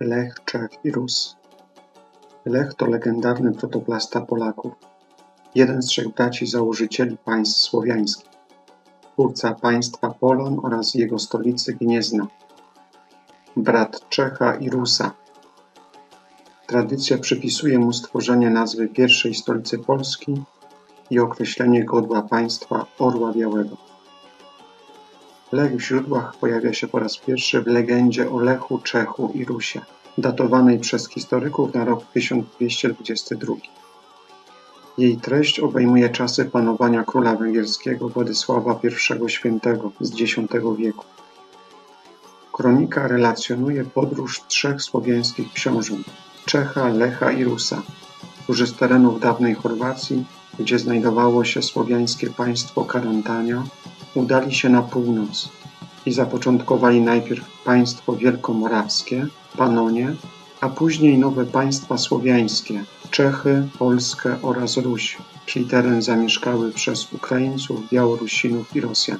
Lech, Czech i Rus. Lech to legendarny protoplasta Polaków, jeden z trzech braci założycieli państw słowiańskich, twórca państwa Polan oraz jego stolicy Gniezna, brat Czecha i Rusa. Tradycja przypisuje mu stworzenie nazwy pierwszej stolicy Polski i określenie godła państwa Orła Białego. Lech w źródłach pojawia się po raz pierwszy w legendzie o Lechu, Czechu i Rusie, datowanej przez historyków na rok 1222. Jej treść obejmuje czasy panowania króla węgierskiego Władysława I Świętego z X wieku. Kronika relacjonuje podróż trzech słowiańskich książąt Czecha, Lecha i Rusa, którzy z terenów dawnej Chorwacji, gdzie znajdowało się słowiańskie państwo Karantania, udali się na północ i zapoczątkowali najpierw państwo wielkomorawskie, Panonie, a później nowe państwa słowiańskie, Czechy, Polskę oraz Ruś, czyli teren zamieszkały przez Ukraińców, Białorusinów i Rosjan.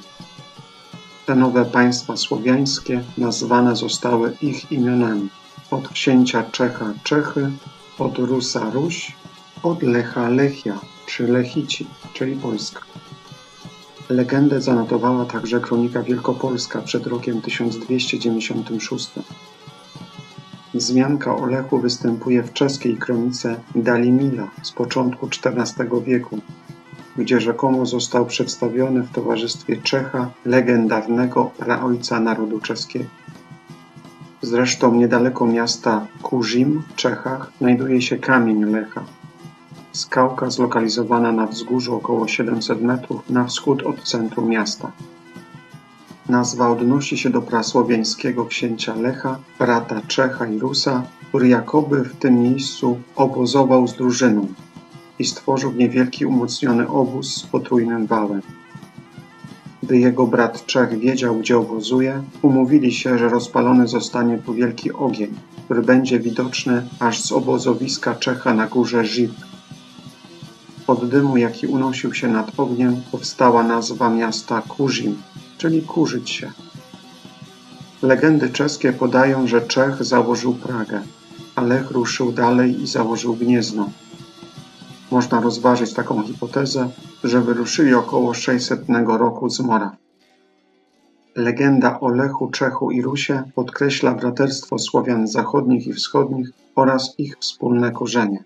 Te nowe państwa słowiańskie nazwane zostały ich imionami. Od księcia Czecha Czechy, od Rusa Ruś, od Lecha Lechia, czy Lechici, czyli Polska. Legendę zanotowała także kronika wielkopolska przed rokiem 1296. Wzmianka o Lechu występuje w czeskiej kronice Dalimila z początku XIV wieku, gdzie rzekomo został przedstawiony w towarzystwie Czecha, legendarnego praojca narodu czeskiego. Zresztą niedaleko miasta Kurzim w Czechach znajduje się kamień Lecha, skałka zlokalizowana na wzgórzu około 700 metrów na wschód od centrum miasta. Nazwa odnosi się do prasłowiańskiego księcia Lecha, brata Czecha i Rusa, który jakoby w tym miejscu obozował z drużyną i stworzył niewielki umocniony obóz z potrójnym wałem. Gdy jego brat Czech wiedział, gdzie obozuje, umówili się, że rozpalony zostanie tu wielki ogień, który będzie widoczny aż z obozowiska Czecha na górze Żib. Od dymu, jaki unosił się nad ogniem, powstała nazwa miasta Kurzim, czyli kurzyć się. Legendy czeskie podają, że Czech założył Pragę, a Lech ruszył dalej i założył Gniezno. Można rozważyć taką hipotezę, że wyruszyli około 600 roku z Moraw. Legenda o Lechu, Czechu i Rusie podkreśla braterstwo Słowian zachodnich i wschodnich oraz ich wspólne korzenie.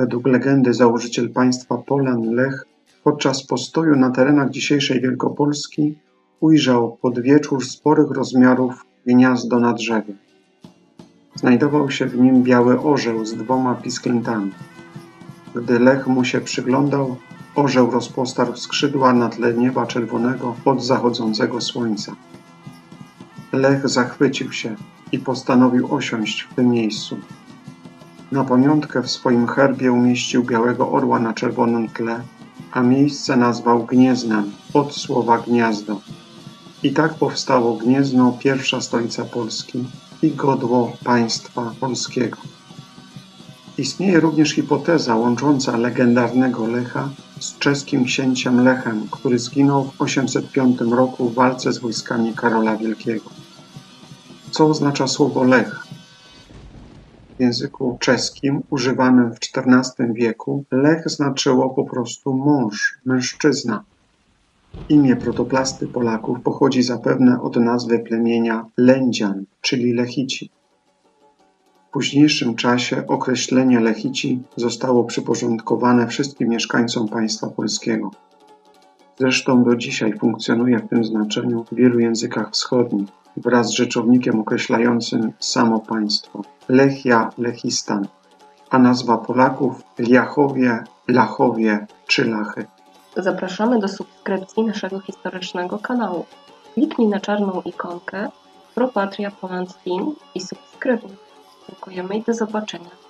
Według legendy założyciel państwa Polan Lech podczas postoju na terenach dzisiejszej Wielkopolski ujrzał pod wieczór sporych rozmiarów gniazdo na drzewie. Znajdował się w nim biały orzeł z dwoma pisklętami. Gdy Lech mu się przyglądał, orzeł rozpostarł skrzydła na tle nieba czerwonego od zachodzącego słońca. Lech zachwycił się i postanowił osiąść w tym miejscu. Na pamiątkę w swoim herbie umieścił białego orła na czerwonym tle, a miejsce nazwał Gnieznem od słowa gniazdo. I tak powstało Gniezno, pierwsza stolica Polski i godło państwa polskiego. Istnieje również hipoteza łącząca legendarnego Lecha z czeskim księciem Lechem, który zginął w 805 roku w walce z wojskami Karola Wielkiego. Co oznacza słowo Lech? W języku czeskim używanym w XIV wieku Lech znaczyło po prostu mąż, mężczyzna. Imię protoplasty Polaków pochodzi zapewne od nazwy plemienia Lędzian, czyli Lechici. W późniejszym czasie określenie Lechici zostało przyporządkowane wszystkim mieszkańcom państwa polskiego. Zresztą do dzisiaj funkcjonuje w tym znaczeniu w wielu językach wschodnich wraz z rzeczownikiem określającym samo państwo Lechia, Lechistan, a nazwa Polaków Liachowie, Lachowie czy Lachy. Zapraszamy do subskrypcji naszego historycznego kanału. Kliknij na czarną ikonkę Pro Patria Poland Team i subskrybuj. Dziękujemy i do zobaczenia.